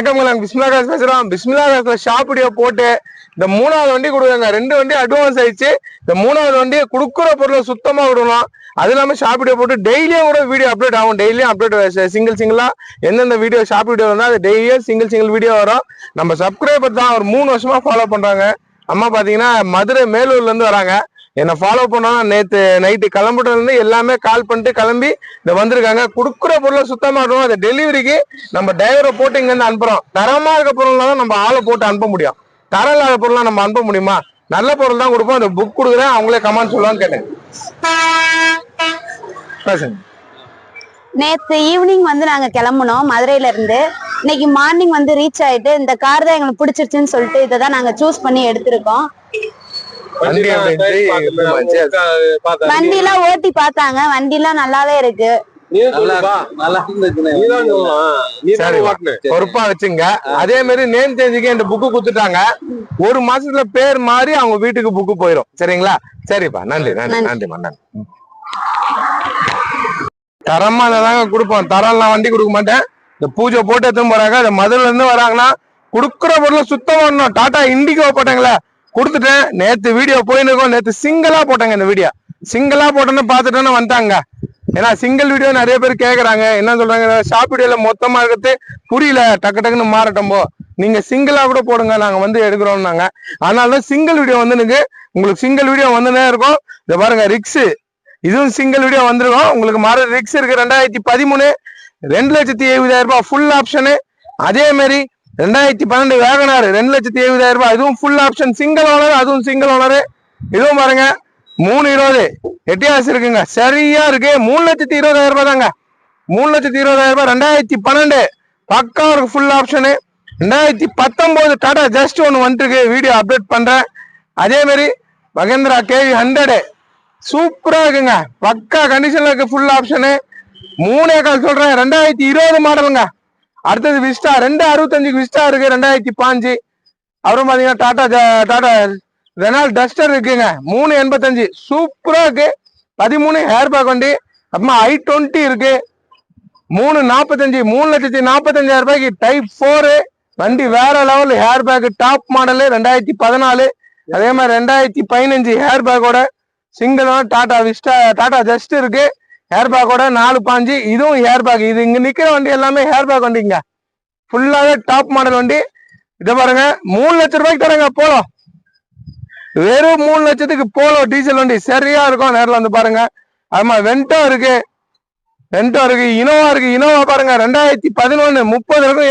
வணக்கம் நாங்கள் பிஸ்மிலா காசு பேசுகிறோம் பிஸ்மிலா காசுல ஷாப் வீடியோ போட்டு இந்த மூணாவது வண்டி கொடுக்குறாங்க. ரெண்டு வண்டி அட்வான்ஸ் ஆயிடுச்சு. இந்த மூணாவது வண்டியை கொடுக்குற பொருளை சுத்தமாக விடணும். அது இல்லாமல் ஷாப் வீடியோ போட்டு டெய்லியும் கூட வீடியோ அப்டேட் ஆகும். டெய்லியும் அப்டேட் சிங்கிள் சிங்கிளாக எந்தெந்த வீடியோ ஷாப் வீடியோ வந்தா அது டெய்லியும் சிங்கிள் சிங்கிள் வீடியோ வரும். நம்ம சப்ஸ்கிரைபர் தான் ஒரு மூணு வருஷமாக ஃபாலோ பண்ணுறாங்க அம்மா பார்த்தீங்கன்னா மதுரை மேலூர்லேருந்து வராங்க. என்னை ஃபாலோ பண்ணோம்னா நேற்று நைட்டு கிளம்புறதுலேருந்து எல்லாமே கால் பண்ணிட்டு கிளம்பி இந்த வந்திருக்காங்க. கொடுக்குற பொருளை சுத்தமாக இருக்கணும் அந்த டெலிவரிக்கு நம்ம டிரைவரை போட்டு இங்கேருந்து அனுப்புகிறோம் தரமாக இருக்க பொருள்லாம் தான் நம்ம ஆளை போட்டு அனுப்ப முடியும். தரம் இல்லாத பொருள்லாம் நம்ம அனுப்ப முடியுமா? நல்ல பொருள் தான் கொடுப்போம். அந்த புக் கொடுக்குறேன். அவங்களே கமெண்ட் சொல்லுவான்னு கேட்டேன் பேசுங்க. ஈவினிங் வந்து நாங்க கிளம்புனோம். மதுரையில இருந்து இன்னைக்கு மார்னிங் வந்து ரீச் ஆயிட்டு இந்த கார் தான் எங்களுக்கு பிடிச்சிருச்சுன்னு சொல்லிட்டு இதை தான் நாங்க சூஸ் பண்ணி எடுத்திருக்கோம். வண்டி எல்லாம்? ஓட்டி பார்த்தாங்க. வண்டி எல்லாம் நல்லாவே இருக்கு. பொறுப்பா வச்சுங்க. அதே மாதிரி நேம் சேஞ்சுக்கு இந்த புக்கு குத்துட்டாங்க ஒரு மாசத்துல பேர் மாறி அவங்க வீட்டுக்கு புக்கு போயிரும். சரிங்களா? சரிப்பா. நன்றி நன்றி நன்றி. நன்றிமா நன்றி. தரமா தாங்க கொடுப்போம். தரம்லாம் வண்டி கொடுக்க மாட்டேன். இந்த பூஜை போட்டு எடுத்துன்னு போறாங்க. இந்த மதுரையில இருந்து வராங்கன்னா கொடுக்குற பொருளை சுத்தம் பண்ணணும். டாடா இண்டிகோ போட்டாங்களே. கொடுத்துட்டேன் நேத்து வீடியோ போயின்னு இருக்கோம் நேத்து சிங்கிளா போட்டாங்க இந்த வீடியோ சிங்கிளா போட்டோன்னு பார்த்துட்டோன்னு வந்தாங்க ஏன்னா சிங்கிள் வீடியோ நிறைய பேர் கேக்குறாங்க. என்ன சொல்றாங்க? ஷாப் வீடியோல மொத்தமா இருக்கிறது புரியல. டக்கு டக்குன்னு மாறட்டும் நீங்கள் நீங்க சிங்கிளா கூட போடுங்க. நாங்க வந்து எடுக்கிறோம்னாங்க. அதனால தான் சிங்கிள் வீடியோ வந்துனுக்கு உங்களுக்கு சிங்கிள் வீடியோ வந்துனே இருக்கும். இதை பாருங்க ரிக்ஸ் இதுவும் சிங்கிள் வீடியோ வந்திருக்கும். உங்களுக்கு மாற ரிக்ஸ் இருக்கு. ரெண்டாயிரத்தி பதிமூணு ரெண்டு லட்சத்தி எழுபதாயிரம் ரூபாய் ஃபுல் ஆப்ஷனு அதே மாதிரி ரெண்டாயிரத்தி பன்னெண்டு வேகனார் ரெண்டு லட்சத்தி எழுபதாயிரம் ரூபாய். அதுவும் ஃபுல் ஆப்ஷன் சிங்கிள் ஓனர் அதுவும் சிங்கிள் ஓனர் இதுவும் பாருங்க மூணு இருபது. எட்டியாஸ் இருக்குங்க. சரியா இருக்கு. மூணு லட்சத்தி இருபதாயிரம் ரூபாய் தாங்க. மூணு லட்சத்தி இருபதாயிரம் ரூபாய். ரெண்டாயிரத்தி பன்னெண்டு பக்கா இருக்கு ஃபுல் ஆப்ஷனு ரெண்டாயிரத்தி பத்தொம்போது டாடா ஜஸ்ட் ஒன்று வந்துருக்கு. வீடியோ அப்டேட் பண்றேன். அதே மாதிரி மகேந்திரா கேவி ஹண்ட்ரடு சூப்பரா இருக்குங்க. பக்கா கண்டிஷன்ல இருக்கு ஃபுல் ஆப்ஷனு மூணே கால் சொல்றேன். ரெண்டாயிரத்தி இருபது மாடலுங்க அடுத்தது விஸ்டா ரெண்டு அறுபத்தஞ்சுக்கு விஸ்டா இருக்கு ரெண்டாயிரத்தி பாஞ்சு. அப்புறம் பாத்தீங்கன்னா டாடா டாடா ரெனால் டஸ்டர் இருக்குங்க. மூணு எண்பத்தஞ்சு. சூப்பரா இருக்கு. பதிமூணு ஹேர் பேக் வண்டி. அப்புறமா ஐ டுவெண்ட்டி இருக்கு. மூணு நாற்பத்தஞ்சு மூணு லட்சத்தி நாற்பத்தஞ்சாயிரம் ரூபாய்க்கு டைப் ஃபோரு வண்டி வேற level hatchback top model ரெண்டாயிரத்தி பதினாலு. அதே மாதிரி ரெண்டாயிரத்தி பதினஞ்சு ஹேர் பேக்கோட சிங்கிளான டாடா விஸ்டா டாடா ஜஸ்ட் இருக்கு. ஹேர்பேக்கோட நாலு பாஞ்சு இதுவும் ஹேர் பேக் இது இங்க நிக்கிற வண்டி எல்லாமே ஹேர் பேக் வண்டிங்க. ஃபுல்லாவே டாப் மாடல் வண்டி. இதை பாருங்க மூணு லட்சம் ரூபாய்க்கு தரங்க போலோ வெறும் மூணு லட்சத்துக்கு போலோ டீசல் வண்டி. சரியா இருக்கும் நேரில் வந்து பாருங்க. ஆமா வென்டோ இருக்கு. வென்டோ இருக்கு இனோவா இருக்கு. இனோவா பாருங்க ரெண்டாயிரத்தி பதினொன்னு முப்பது இருக்கும்